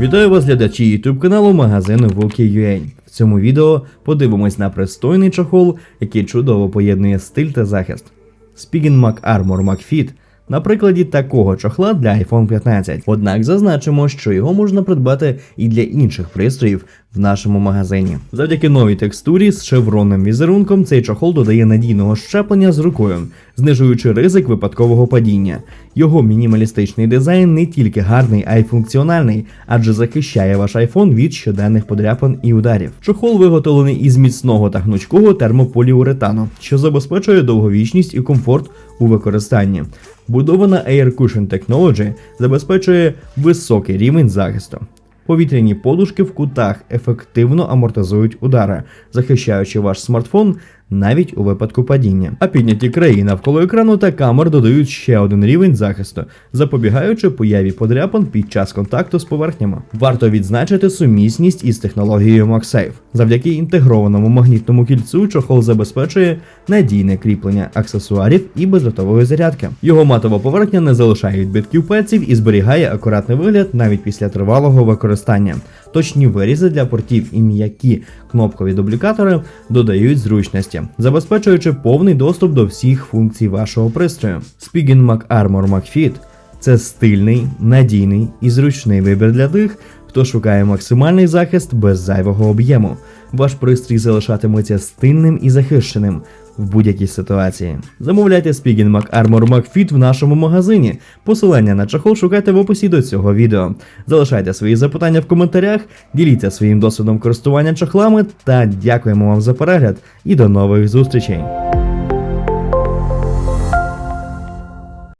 Вітаю вас, глядачі YouTube каналу магазину Вуки.ua. В цьому відео подивимось на пристойний чохол, який чудово поєднує стиль та захист. Spigen Mac Armor MacFit на прикладі такого чохла для iPhone 15. Однак зазначимо, що його можна придбати і для інших пристроїв в нашому магазині. Завдяки новій текстурі з шевронним візерунком цей чохол додає надійного щеплення з рукою, знижуючи ризик випадкового падіння. Його мінімалістичний дизайн не тільки гарний, а й функціональний, адже захищає ваш iPhone від щоденних подряпин і ударів. Чохол виготовлений із міцного та гнучкого термополіуретану, що забезпечує довговічність і комфорт у використанні. Будована Air Cushion Technology забезпечує високий рівень захисту. Повітряні подушки в кутах ефективно амортизують удари, захищаючи ваш смартфон навіть у випадку падіння. А підняті краї навколо екрану та камер додають ще один рівень захисту, запобігаючи появі подряпин під час контакту з поверхнями. Варто відзначити сумісність із технологією MagSafe. Завдяки інтегрованому магнітному кільцю чохол забезпечує надійне кріплення аксесуарів і бездротової зарядки. Його матова поверхня не залишає відбитків пальців і зберігає акуратний вигляд навіть після тривалого використання. Точні вирізи для портів і м'які кнопкові дублікатори додають зручності, забезпечуючи повний доступ до всіх функцій вашого пристрою. Spigen Mac Armor MagFit – це стильний, надійний і зручний вибір для тих, хто шукає максимальний захист без зайвого об'єму. Ваш пристрій залишатиметься стильним і захищеним в будь-якій ситуації. Замовляйте Spigen Mac Armor MagFit в нашому магазині. Посилання на чахол шукайте в описі до цього відео. Залишайте свої запитання в коментарях, діліться своїм досвідом користування чохлами та дякуємо вам за перегляд і до нових зустрічей.